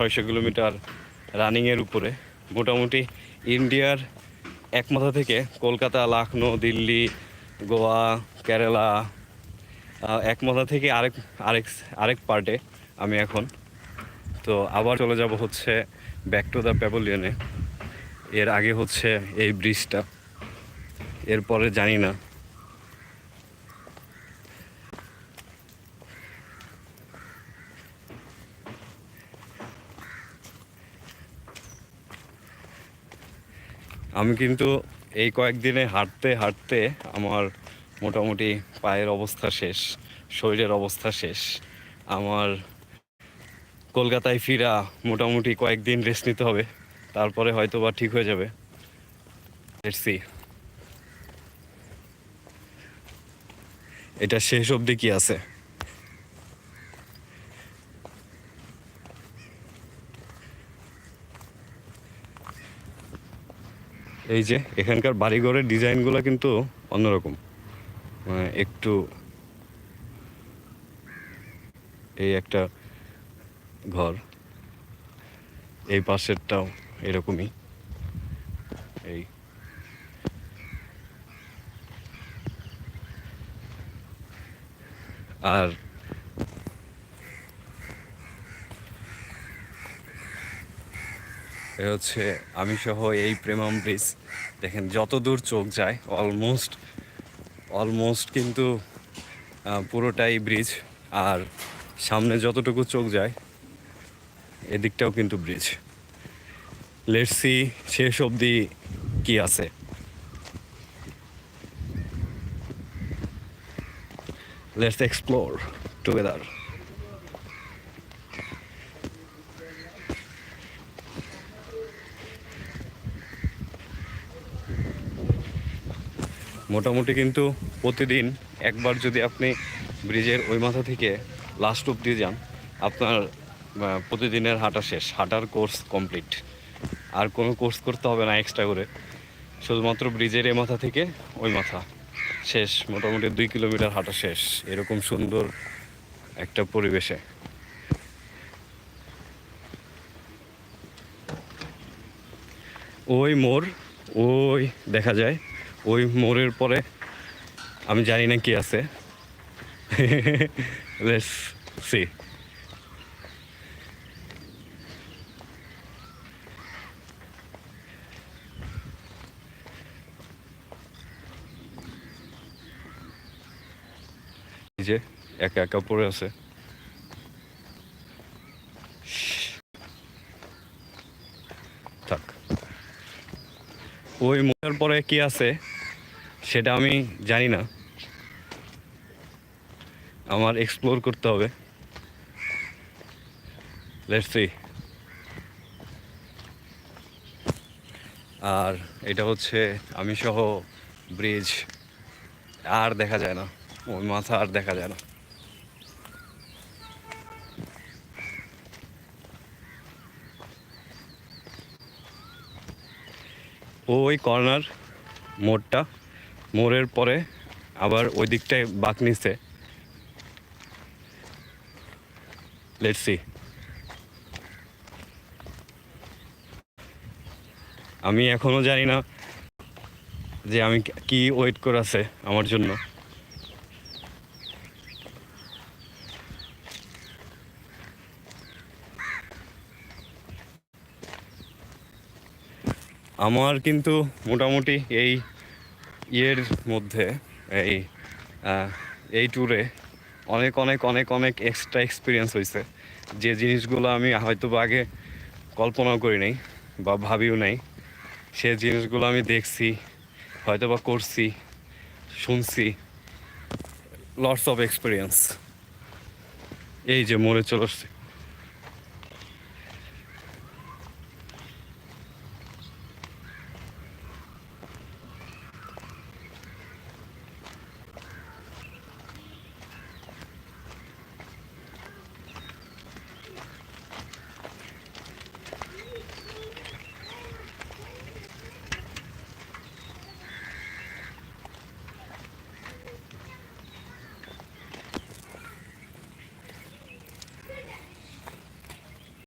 ছয়শো কিলোমিটার রানিংয়ের উপরে। মোটামুটি ইন্ডিয়ার এক মাথা থেকে কলকাতা, লখনৌ, দিল্লি, গোয়া, কেরালা এক মাথা থেকে আরেক আরেক আরেক পার্টে আমি এখন। তো আবার চলে যাব হচ্ছে ব্যাক টু দ্য প্যাভিলিয়নে এর আগে হচ্ছে এই ব্রিজটা এরপরে জানি না। আমি কিন্তু এই কয়েকদিনে হাঁটতে হাঁটতে আমার মোটামুটি পায়ের অবস্থা শেষ, শরীরের অবস্থা শেষ। আমার কলকাতায় ফিরা মোটামুটি কয়েকদিন রেস্ট নিতে হবে, তারপরে হয়তো বা ঠিক হয়ে যাবে। See. এটা শেষ অবধি কি আছে? এই যে, এখানকার বাড়িঘরের ডিজাইনগুলো কিন্তু অন্যরকম। মানে একটু এই একটা ঘর, এই পাশেরটাও এরকমই। এই। আর এ হচ্ছে আমি সহ এই প্রেমাম ব্রিজ দেখেন যত দূর চোখ যায় অলমোস্ট অলমোস্ট কিন্তু পুরোটাই ব্রিজ আর সামনে যতটুকু চোখ যায়, এদিকটাও কিন্তু ব্রিজ লেটসি শেষ অবধি কি আছে। লেটস এক্সপ্লোর টুগেদার মোটামুটি কিন্তু প্রতিদিন একবার যদি আপনি ব্রিজের ওই মাথা থেকে লাস্ট অব্দি যান, আপনার প্রতিদিনের হাঁটা শেষ। হাঁটার কোর্স কমপ্লিট আর কোনো কোর্স করতে হবে না এক্সট্রা করে। শুধুমাত্র ব্রিজের এ মাথা থেকে ওই মাথা। শেষ, মোটামুটি দুই কিলোমিটার হাঁটা শেষ। এরকম সুন্দর একটা পরিবেশে। ওই মোর ওই, দেখা যায়। ওই মোড়ের পরে আমি জানি না কি আছে। সি যে একা একা পড়ে আছে থাক ওই মোড়ের পরে কি আছে, সেটা আমি জানি না। আমার এক্সপ্লোর করতে হবে। লেটস সি আর এটা হচ্ছে আমি সহ ব্রিজ আর দেখা যায় না। ওই মাথা আর দেখা যায় না। ওই কর্নার মোড়টা, মোড়ের পরে আবার ওই দিকটায় বাঁক নিচ্ছে লেটসি আমি এখনও জানি না যে আমি কি ওয়েট করে আছে আমার জন্য। আমার কিন্তু মোটামুটি এই ইয়ের মধ্যে, এই এই ট্যুরে অনেক অনেক অনেক অনেক এক্সট্রা এক্সপিরিয়েন্স হয়েছে যে জিনিসগুলো আমি হয়তো আগে কল্পনাও করি নাই বা ভাবিও নাই। সে জিনিসগুলো আমি দেখছি হয়তো বা করছি, শুনছি। লটস অফ এক্সপিরিয়েন্স এই যে মনে চলে আসছে।